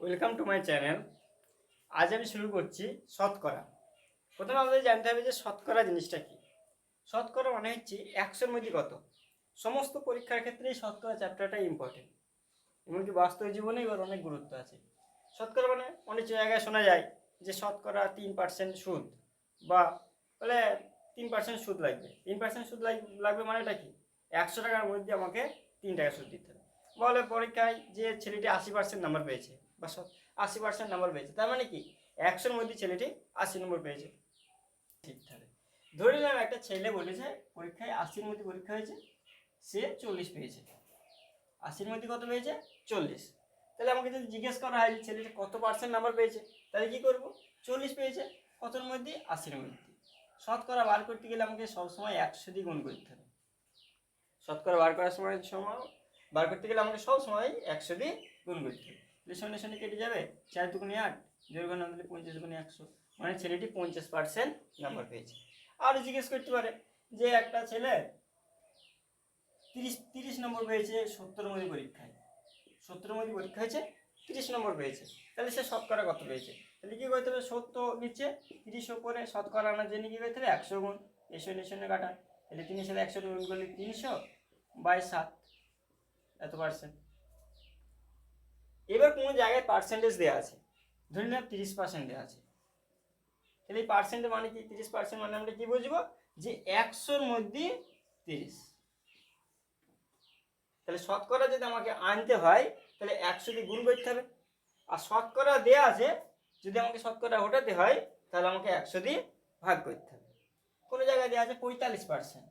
Welcome to my channel আজ আমি শুরু করছি শতকরা। প্রথমে আমাদের জানতে হবে যে শতকরা জিনিসটা কি? শতকরা মানে হচ্ছে একশোর মধ্যে কত? সমস্ত পরীক্ষার ক্ষেত্রে এই শতকরা চ্যাপ্টারটা ইম্পর্টেন্ট এমনকি বাস্তব জীবনে এবার অনেক গুরুত্ব আছে। শতকরা মানে অনেক জায়গায় শোনা যায় যে শতকরা তিন পার্সেন্ট সুদ বা বলে তিন পার্সেন্ট সুদ লাগবে। তিন পার্সেন্ট সুদ লাগ- লাগবে মানেটা কি? একশো টাকার মধ্যে আমাকে তিন টাকা সুদ দিতে হবে। বলে পরীক্ষায় যে ছেলেটি আশি পার্সেন্ট নাম্বার পেয়েছে বা আশি পার্সেন্ট নাম্বার পেয়েছে। তার মানে কি? একশোর মধ্যে ছেলেটি আশি নম্বর পেয়েছে। ঠিক থাকে ধরে নিলাম একটা ছেলে বলেছে, পরীক্ষায় আশির মধ্যে পরীক্ষা হয়েছে, সে চল্লিশ পেয়েছে। আশির মধ্যে কত পেয়েছে? চল্লিশ। তাহলে আমাকে যদি জিজ্ঞেস করা হয় যে ছেলেটি কত পার্সেন্ট নাম্বার পেয়েছে, তাহলে কী করব? চল্লিশ পেয়েছে, কতর মধ্যে? আশির মধ্যে। শতকরা বার করতে গেলে আমাকে সবসময় একশো দিয়ে গুণ করতে হবে। শতকরা বার করার সময় সময়, বার করতে গেলে আমাকে সব সময় একশো দিয়ে গুণ করতে হবে। তাহলে শূন্য শূন্য কেটে যাবে, চার দুগুণে আট দুই গুণ দিলে পঞ্চাশ দুগুণে একশো। মানে ছেলেটি পঞ্চাশ পার্সেন্ট নাম্বার পেয়েছে। আরও জিজ্ঞেস করতে পারে যে একটা ছেলে তিরিশ তিরিশ নম্বর পেয়েছে সত্তর মধ্যে পরীক্ষায়। সত্তর মধ্যে পরীক্ষা হয়েছে, তিরিশ নম্বর পেয়েছে। তাহলে সে শতকরা কত পেয়েছে? তাহলে কী করতে হবে? সত্তর নিচ্ছে, তিরিশ ওপরে শতকরা আনার জন্য কী করতে হবে? একশো গুণ এই শূন্য শূন্য কাটা। তাহলে তিনের সাথে একশো গুণ করলে তিনশো বাই সাত, এত পার্সেন্ট এবার কোনো জায়গায় পার্সেন্টেজ দেওয়া আছে। ধরে নিলাম তিরিশ পার্সেন্ট দেওয়া আছে। তাহলে এই পার্সেন্টের মানে কি? তিরিশ পার্সেন্ট মানে আমরা কি বুঝব? যে একশোর মধ্যে তিরিশ। তাহলে শতকরা যদি আমাকে আনতে হয়, তাহলে একশো দিয়ে গুণ করতে হবে। আর শতকরা দেওয়া আছে, যদি আমাকে শতকরা ওঠাতে হয়, তাহলে আমাকে একশো দিয়ে ভাগ করতে হবে। কোনো জায়গায় দেওয়া আছে পঁয়তাল্লিশ পার্সেন্ট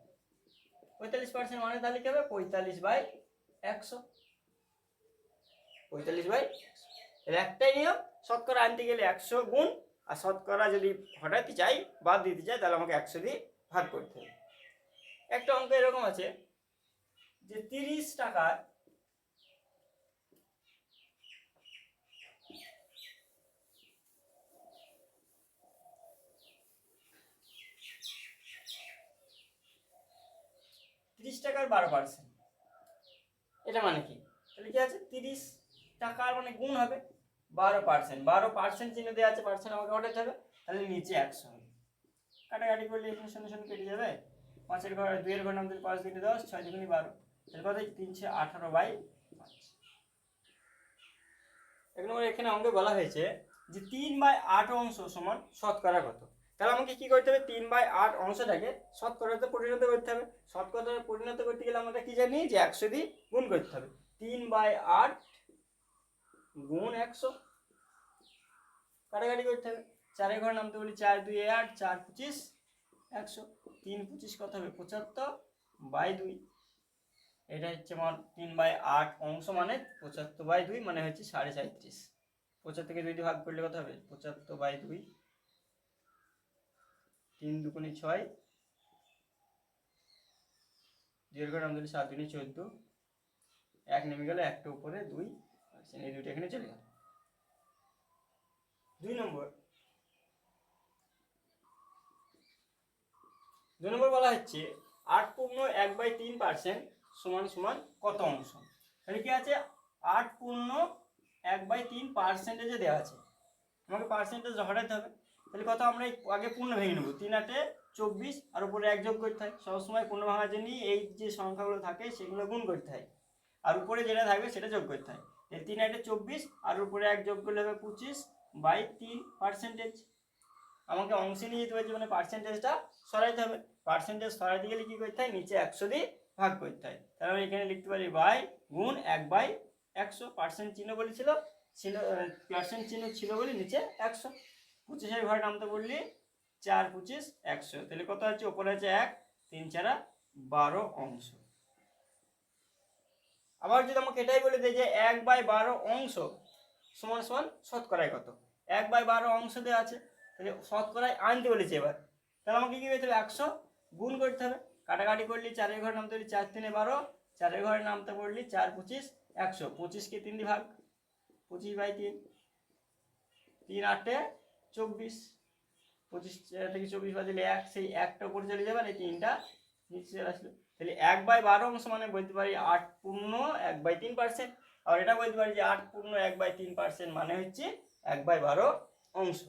পঁয়তাল্লিশ পার্সেন্ট মানে তাহলে কি হবে? পঁয়তাল্লিশ বাই একশো। পঁয়তাল্লিশ বাই এর একটাই নিয়ম শতকরা আনতে গেলে একশো গুণ আর শতকরা যদি হটাতে চাই বাদ দিতে চাই তাহলে আমাকে একশো দিয়ে ভাগ করতে হবে। একটা অঙ্ক এরকম আছে যে তিরিশ টাকার তিরিশ টাকার বারো পার্সেন্ট। এটা মানে কি? তাহলে কি আছে? তিরিশ টাকার মানে গুণ হবে? বারো পার্সেন্ট বারো পার্সেন্ট চিহ্ন দেওয়া আছে পার্সেন্ট আমাকে ওঠাতে হবে, তাহলে নিচে একশো হবে। কাটাকাটি করলে এখানে শূন্য শূন্য কেটে যাবে। পাঁচের ঘর দুইয়ের ঘর নাম পাঁচ দুগুনি দশ, ছয় দুগুনি বারো। তাহলে কত তিনশো আঠারো বাই পাঁচ। এক নম্বর এখানে অঙ্কে বলা হয়েছে যে তিন বাই আট অংশ সমান শতকরা কত? তাহলে আমাকে কি করতে হবে? তিন বাই আট অংশটাকে শতকরাতে পরিণত করতে হবে। শতকরাতে পরিণত করতে গেলে আমরা কি জানি? যে একশো দিয়ে গুণ করতে হবে। তিন বাই আট গুণ একশো। কাটাকাটি করতে হবে। চারের ঘর নামতে বলি চার দুই আট, চার পঁচিশ, একশো। তিন পঁচিশ কত হবে? পঁচাত্তর বাই দুই। এটা হচ্ছে আমার তিন বাই আট অংশ মানে পঁচাত্তর বাই দুই মানে হচ্ছে সাড়ে সাঁত্রিশ পঁচাত্তরকে দুই ভাগ করলে কত হবে? পঁচাত্তর বাই দুই। তিন দুগুণে ছয়। দুইয়ের ঘর নাম দিলে সাত দুগুণে চোদ্দ। এক নেমে গেলে একটা উপরে দুই। আচ্ছা, এই দুইটা এখানে চলে গেল। দুই নম্বর। দুই নম্বর বলা হচ্ছে আট পূর্ণ এক বাই তিন পার্সেন্ট সমান সমান কত অংশ? তাহলে কি আছে? আট পূর্ণ এক বাই তিন পার্সেন্টেজে দেওয়া আছে। আমাকে পার্সেন্টেজ হটাতে হবে। তাহলে কত আমরা আগে পূর্ণ ভেঙে নেব? তিন আটে চব্বিশ আর উপরে এক যোগ করতে হয়। সবসময় পূর্ণ ভাঙার জন্য এই যে সংখ্যাগুলো থাকে সেগুলো গুণ করতে হয়। আর উপরে যেটা থাকবে সেটা যোগ করতে হয়। তিন আটে চব্বিশ, আর উপরে এক যোগ করলে হবে পঁচিশ বাই তিন পার্সেন্টেজ আমাকে অংশে নিয়ে যেতে হয়েছে মানে পার্সেন্টেজটা সরাইতে হবে। পার্সেন্টেজ সরাইতে গেলে কী করতে হয়? নিচে একশো দিয়ে ভাগ করতে হয়। তাহলে আমি এখানে লিখতে পারি বাই গুণ এক বাই একশো। পার্সেন্ট চিহ্ন বলেছিল, ছিল পার্সেন্ট চিহ্ন ছিল বলে নিচে একশো। পঁচিশের ঘরে নামতে বললি, চার পঁচিশ, একশো। তাহলে কত হচ্ছে ওপরে আছে এক, তিন চারা বারো অংশ। আবার যদি আমাকে এটাই বলে দেয় যে এক বাই বারো অংশ সমান সমান শতকরায় কত? এক বাই বারো অংশ দেওয়া আছে, তাহলে শতকরায় আনতে বলেছে এবার। তাহলে আমাকে কী করতে হবে? একশো গুণ করতে হবে। কাটাকাটি করলি চারের ঘরে নামতে বললি চার তিনে বারো, চারের ঘরে নামতে পড়লি চার পঁচিশ, একশো। পঁচিশকে তিন ভাগ, পঁচিশ বাই তিন তিন আটে চব্বিশ। পঁচিশ থেকে চব্বিশ বাদ দিলে এক, সেই একটা উপরে চলে যাবে আর এই তিনটা নিচে চলে আসলো। তাহলে এক বাই বারো অংশ মানে বলতে পারি আট পূর্ণ এক বাই তিন পার্সেন্ট আর এটা বলতে পারি যে আট পূর্ণ এক বাই তিন পার্সেন্ট মানে হচ্ছে এক বাই বারো অংশ।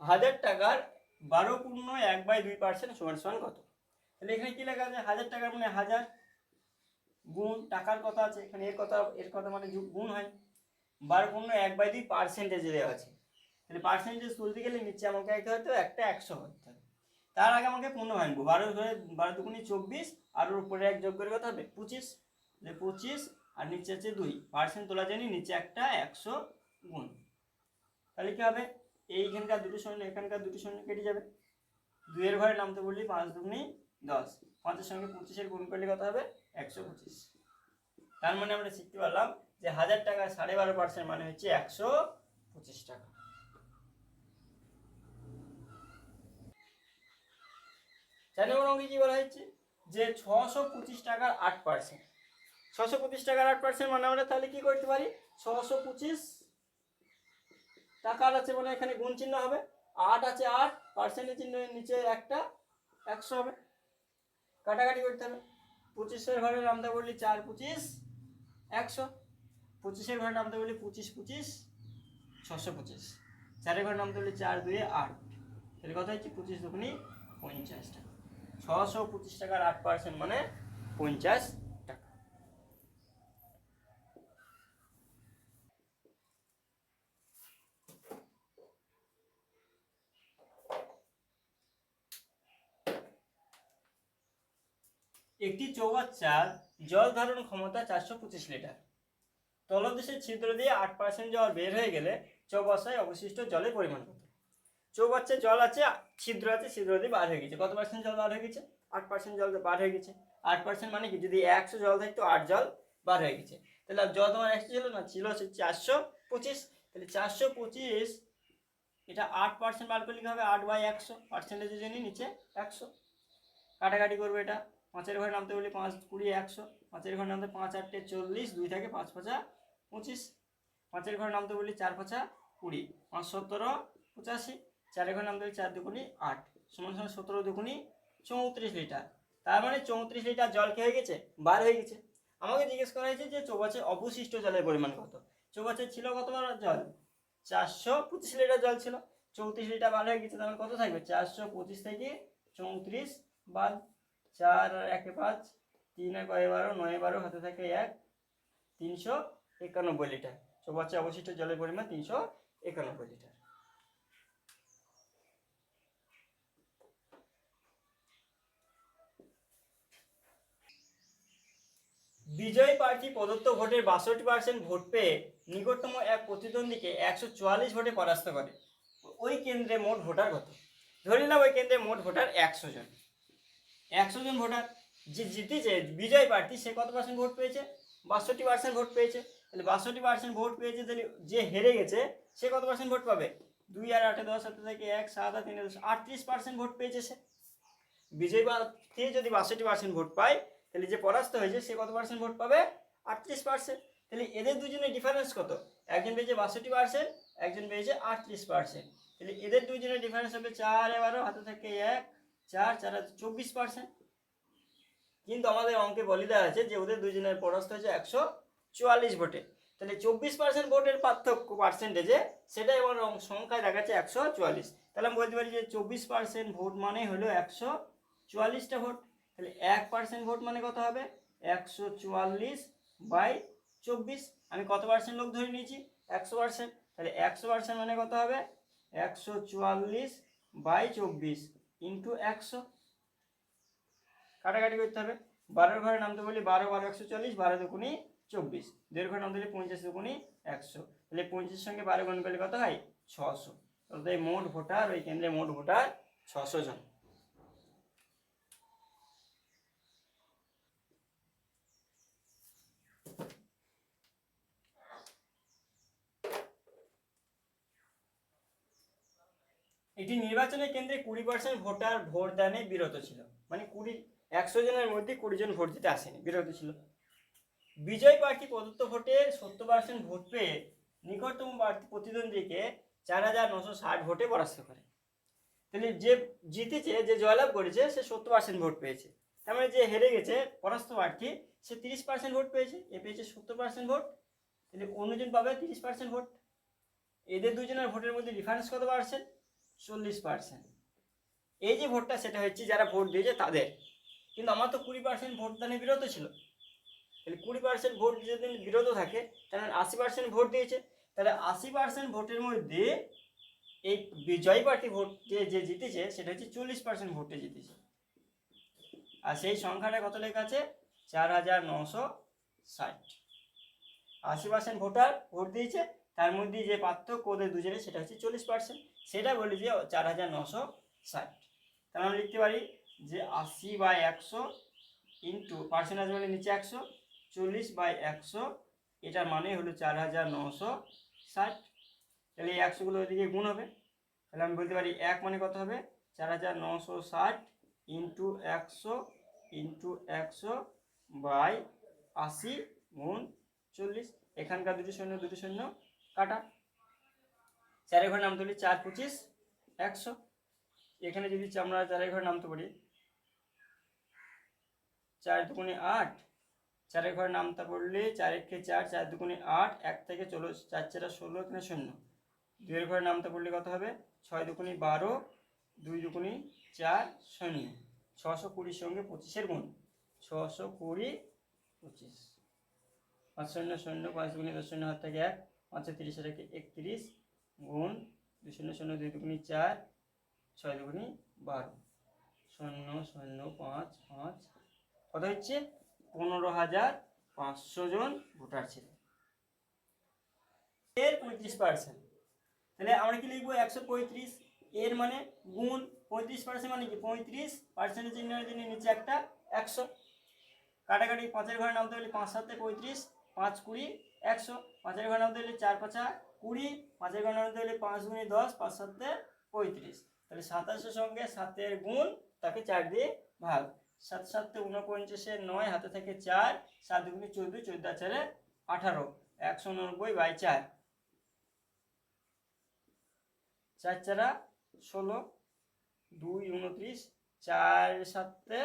হাজার টাকার বারো পূর্ণ এক বাই দুই পার্সেন্ট সমান সমান কত? তাহলে এখানে কি লেখা আছে? হাজার টাকার মানে হাজার গুণ টাকার কথা আছে। এখানে এর কথা এর কথা মানে গুণ হয়। বারো পূর্ণ এক বাই দুই পার্সেন্টেজে দেওয়া আছে। তাহলে পার্সেন্টেজ তুলতে গেলে নিচে আমাকে একটা হয়তো একটা একশো করতে হবে। তার আগে আমাকে পূর্ণ ভাঙবো বারো ধরে বারো দুগুনি চব্বিশ, আর ওর উপরে এক যোগ করে কত হবে? পঁচিশ। তাহলে পঁচিশ, আর নিচে আছে দুই। পার্সেন্ট তোলা জানি নিচে একটা একশো গুণ। তাহলে কি হবে? এইখানকার দুটো শূন্য, এখানকার দুটো শূন্য কেটে যাবে। দুইয়ের ঘরে নামতে বললি পাঁচ দুগুনি দশ। পাঁচের সঙ্গে পঁচিশের গুণ করলে কত হবে? একশো পঁচিশ। তার মানে আমরা শিখতে পারলাম যে হাজার টাকা সাড়ে বারো পার্সেন্ট মানে হচ্ছে একশো পঁচিশ টাকা। চার নম্বর অঙ্কে কি বলা হচ্ছে যে ছশো পঁচিশ টাকার আট পার্সেন্ট ছশো পঁচিশ টাকার আট পার্সেন্ট মানে আমরা তাহলে কি করতে পারি? ছশো পঁচিশ টাকার আছে মানে এখানে গুণ চিহ্ন হবে। আট আছে আট পার্সেন্টের চিহ্ন নিচে একটা, একশো হবে। কাটাকাটি করতে হবে। পঁচিশের ঘরে নামতে বললি চার পঁচিশ, একশো। পঁচিশের ঘরে নামতে বললি পঁচিশ পঁচিশ, ছশো পঁচিশ। চারের ঘরে নামতে বললি চার দুয়ে আট। তাহলে কথা হচ্ছে পঁচিশ দুগুনি পঞ্চাশ টাকা। ছশো পঁচিশ টাকার আট পার্সেন্ট মানে পঞ্চাশ টাকা। একটি চৌবাচ্চার জল ধারণ ক্ষমতা চারশো পঁচিশ লিটার। তলদেশের ছিদ্র দিয়ে আট পার্সেন্ট জল বের হয়ে গেলে চৌবাচ্চায় অবশিষ্ট জলের পরিমাণ কত? চৌবাচ্চায় জল আছে, ছিদ্র আছে, ছিদ্র দিয়ে বার হয়ে গেছে। কত পার্সেন্ট জল বার হয়ে গেছে? আট পার্সেন্ট জল বার হয়ে গেছে। আট পার্সেন্ট মানে কি? যদি একশো জল থাকতো, আট জল বার হয়ে গেছে। তাহলে জল তোমার একশো ছিল না? ছিল হচ্ছে চারশো পঁচিশ। তাহলে চারশো পঁচিশ, এটা আট পার্সেন্ট বার করলে কি হবে? আট বাই একশো। পার্সেন্টেজের জন্য নিচে একশো। কাটাকাটি করবে এটা। পাঁচের ঘরে নামতে বলি পাঁচ, কুড়ি, একশো। পাঁচের ঘরে নামতে পাঁচ আটটে চল্লিশ, দুই থাকে পাঁচ, পাঁচা, পঁচিশ। পাঁচের ঘরে নামতে বলি চার, পাঁচা, কুড়ি। পাঁচ, সতেরো, পঁচাশি। ঘরে নামতে বলি চার দুগুনি আট। সমান সমান সতেরো দুগুনি চৌত্রিশ লিটার। তার মানে চৌত্রিশ লিটার জল হয়ে গেছে? বার হয়ে গেছে। আমাকে জিজ্ঞেস করা হয়েছে যে চৌবাচ্চার অবশিষ্ট জলের পরিমাণ কত? চৌবাচ্চায় ছিল কত বার জল? চারশো পঁচিশ লিটার জল ছিল। চৌত্রিশ লিটার বার হয়ে গেছে তাহলে কত থাকবে? চারশো পঁচিশ থেকে চৌত্রিশ বাদ চার আর একে পাঁচ, তিন এক কয় বারো, নয় বারো, হাতে থাকে এক, তিনশো একানব্বই লিটার। চৌবাচ্চা অবশিষ্ট জলের পরিমাণ তিনশো একানব্বই লিটার। বিজয়ী প্রার্থী প্রদত্ত ভোটের বাষট্টি পার্সেন্ট ভোট পেয়ে নিকটতম এক প্রতিদ্বন্দ্বীকে একশো চুয়াল্লিশ ভোটে পরাস্ত করে। ওই কেন্দ্রে মোট ভোটার কত? ধরে নিলাম ওই কেন্দ্রে মোট ভোটার একশো জন। একশো জন ভোটার, যে জিতেছে, বিজয় প্রার্থী, সে কত পার্সেন্ট ভোট পেয়েছে? বাষট্টি পার্সেন্ট ভোট পেয়েছে। তাহলে বাষট্টি পার্সেন্ট ভোট পেয়েছে, তাহলে যে হেরে গেছে, সে কত পার্সেন্ট ভোট পাবে? দুই আর আটে দশ হাতে থেকে এক, সাত আর তিন দশ, আটত্রিশ পার্সেন্ট ভোট পেয়েছে সে। বিজয় প্রার্থী যদি বাষট্টি পার্সেন্ট ভোট পায় তাহলে যে পরাস্ত হয়েছে সে কত পার্সেন্ট ভোট পাবে? আটত্রিশ পার্সেন্ট তাহলে এদের দুজনের ডিফারেন্স কত? একজন পেয়েছে বাষট্টি পার্সেন্ট একজন পেয়েছে আটত্রিশ পার্সেন্ট তাহলে এদের দুজনের ডিফারেন্স হবে চার এবারও হাতে থাকে এক, চার চার চব্বিশ পার্সেন্ট কিন্তু আমাদের অঙ্কে বলে দেওয়া আছে যে ওদের দুজনের পরাস্ত হয়েছে একশো চুয়াল্লিশ ভোটে। তাহলে চব্বিশ পার্সেন্ট ভোটের পার্থক্য পার্সেন্টেজে সেটা এবার সংখ্যায় দেখাচ্ছে একশো চুয়াল্লিশ। তাহলে আমি বলতে পারি যে চব্বিশ পার্সেন্ট ভোট মানে হলো একশো চুয়াল্লিশটা ভোট। তাহলে এক পার্সেন্ট ভোট মানে কত হবে? একশো চুয়াল্লিশ বাই চব্বিশ। আমি কত পার্সেন্ট লোক ধরে নিয়েছি? একশো পার্সেন্ট তাহলে একশো পার্সেন্ট মানে কত হবে? একশো চুয়াল্লিশ বাই চব্বিশ ইন্টু একশো। কাটাকাটি করতে হবে। বারোর ঘরে নামতে বলি বারো বারো, একশো চল্লিশ বারো দুকুনি চব্বিশ। দেড় ঘরে নামতে বলি পঞ্চাশ দুকুনি একশো। তাহলে পঞ্চাশের সঙ্গে বারো গুণ করলে কত হয়? ছশো। তাহলে মোট ভোটার, ওই কেন্দ্রে মোট ভোটার ছশো জন। একটি নির্বাচনের কেন্দ্রে কুড়ি পার্সেন্ট ভোটার ভোট দানে বিরত ছিল। মানে কুড়ি, একশো জনের মধ্যে কুড়ি জন ভোট দিতে আসেনি, বিরত ছিল। বিজয় প্রার্থী প্রদত্ত ভোটে সত্তর পার্সেন্ট ভোট পেয়ে নিকটতম প্রার্থী প্রতিদ্বন্দ্বীকে চার হাজার নশো ষাট ভোটে পরাস্ত করে। তাহলে যে জিতেছে, যে জয়লাভ করেছে, সে সত্তর পার্সেন্ট ভোট পেয়েছে। তার মানে যে হেরে গেছে পরাস্ত প্রার্থী সে তিরিশ পার্সেন্ট ভোট পেয়েছে, এ পেয়েছে সত্তর পার্সেন্ট ভোট। তাহলে অন্যজন পাবে তিরিশ পার্সেন্ট ভোট। এদের দুজনের ভোটের মধ্যে ডিফারেন্স কত পার্সেন্ট চল্লিশ পার্সেন্ট এই যে ভোটটা সেটা হচ্ছে যারা ভোট দিয়েছে তাদের। কিন্তু আমার তো কুড়ি পার্সেন্ট ভোটদানে বিরত ছিল। তাহলে কুড়ি পার্সেন্ট ভোট যদি বিরত থাকে, তাহলে আশি পার্সেন্ট ভোট দিয়েছে। তাহলে আশি পার্সেন্ট ভোটের মধ্যে এই বিজয়ী পার্টি ভোট যে জিতেছে, সেটা হচ্ছে চল্লিশ পার্সেন্ট ভোটে জিতেছে। আর সেই সংখ্যাটা কত লেখা আছে? চার হাজার নশো ষাট। আশি পার্সেন্ট ভোটার ভোট দিয়েছে, তার মধ্যে যে পার্থক্য ওদের দুজনে সেটা হচ্ছে চল্লিশ পার্সেন্ট সেটা বলি যে চার হাজার নশো ষাট। তাহলে আমরা লিখতে পারি যে আশি বাই একশো ইন্টু পার্সেন্টেজ মানে নিচে একশো, চল্লিশ বাই একশো, এটার মানে হলো চার হাজার নশো ষাট। তাহলে এই একশোগুলো ওইদিকে গুণ হবে। তাহলে আমি বলতে পারি এক মানে কত হবে? চার হাজার নশো ষাট ইন্টু একশো ইন্টু একশো বাই আশি গুণ চল্লিশ। এখানকার দুটি শূন্য দুটি শূন্য কাটা। চারের ঘর নাম তুলি চার পঁচিশ, একশো। এখানে যদি আমরা চারের ঘর নামতে পারি, চার দুগুণে আট চারের ঘরে নামতা পড়লে চার একে চার চার দুগুণে আট, এক থেকে চলো, চার চারা ষোলো, এখানে শূন্য। দুইয়ের ঘরে নামতা পড়লে কত হবে? ছয় দুগুণি বারো, দুই দুগুণি চার, শূন্য। ছশো কুড়ির সঙ্গে পঁচিশের গুণ। ছশো কুড়ি পঁচিশ। পাঁচ শূন্য শূন্য, পাঁচ দুগুণি দশ শূন্য হাত থেকে এক পাঁচশো তিরিশ থেকে একত্রিশ গুণ দুই শূন্য শূন্য দুই দুগুণি চার, ছয় দুগুণি বারো। শূন্য শূন্য, পাঁচ পাঁচ। কত হচ্ছে? পনেরো হাজার পাঁচশো জন ভোটার ছিল। এর পঁয়ত্রিশ পার্সেন্ট তাহলে আমরা কি লিখব? একশো পঁয়ত্রিশ। এর মানে গুণ পঁয়ত্রিশ পার্সেন্ট মানে কি? পঁয়ত্রিশ পার্সেন্টের চিহ্নের জন্য নিচে একটা একশো। কাটাকাটি পাঁচের ঘরে নামতে হলে পাঁচ সাতে পঁয়ত্রিশ, পাঁচ কুড়ি, একশো। পাঁচের ঘরে নামতে হলে চার পাঁচা কুড়ি, পাঁচের নামতে হলে পাঁচ গুণি দশ, পাঁচ সাতে পঁয়ত্রিশ। তাহলে সাতাশের সঙ্গে সাতের গুণ, তাকে চার দিয়ে ভাগ। সাত সাতে উনপঞ্চাশের নয়, হাতে থাকে চার, সাত দুগুণে চোদ্দ চোদ্দ চারে আঠারো। একশো নব্বই বাই চার। চার চারা ষোলো, দুই উনত্রিশ চার সাতে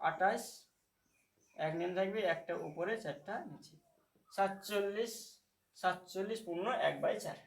আঠাশ। এক নেম থাকবে একটা উপরে, চারটা নিচে। সাতচল্লিশ সাতচল্লিশ পূর্ণ এক বাই চার।